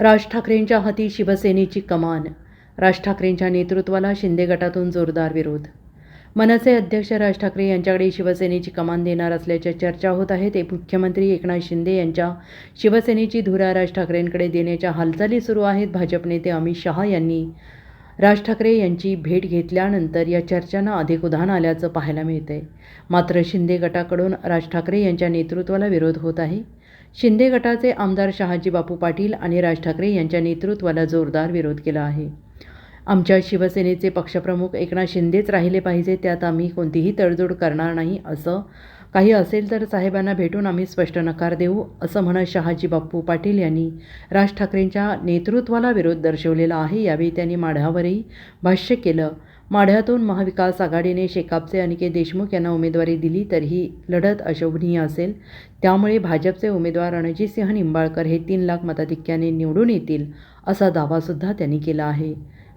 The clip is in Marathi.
राज ठाकरेंच्या हाती शिवसेनेची कमान. राज ठाकरेंच्या नेतृत्वाला शिंदे गटातून जोरदार विरोध. मनसे अध्यक्ष राज ठाकरे यांच्याकडे शिवसेनेची कमान देणार असल्याच्या चर्चा होत आहेत ते मुख्यमंत्री एकनाथ शिंदे यांच्या शिवसेनेची धुरा राज ठाकरेंकडे देण्याच्या हालचाली सुरू आहेत. भाजप नेते अमित शहा यांनी राज ठाकरे यांची भेट घेतल्यानंतर या चर्चांना अधिक उधाण आल्याचं पाहायला मिळतंय. मात्र शिंदे गटाकडून राज ठाकरे यांच्या नेतृत्वाला विरोध होत आहे. शिंदे गटाचे आमदार शहाजी बापू पाटील आणि राज ठाकरे यांच्या नेतृत्वाला जोरदार विरोध केला आहे. आमच्या शिवसेनेचे पक्षप्रमुख एकनाथ शिंदेच राहिले पाहिजे त्यात आम्ही कोणतीही तडजोड करणार नाही असं. काही असेल तर साहेबांना भेटून आम्ही स्पष्ट नकार देऊ असं म्हणत शहाजी बाप्पू पाटील यांनी राज ठाकरेंच्या नेतृत्वाला विरोध दर्शवलेला आहे यावेळी त्यांनी माढ्यावरही भाष्य केलं. माढ्यातून महाविकास आघाडीने शेकापचे अनिकेत देशमुख यांना उमेदवारी दिली तर ही लढत अशोभनीय असेल. त्यामुळे भाजपचे उमेदवार रणजितसिंह निंबाळकर हे तीन लाख मताधिक्याने निवडून येतील असा दावासुद्धा त्यांनी केला आहे.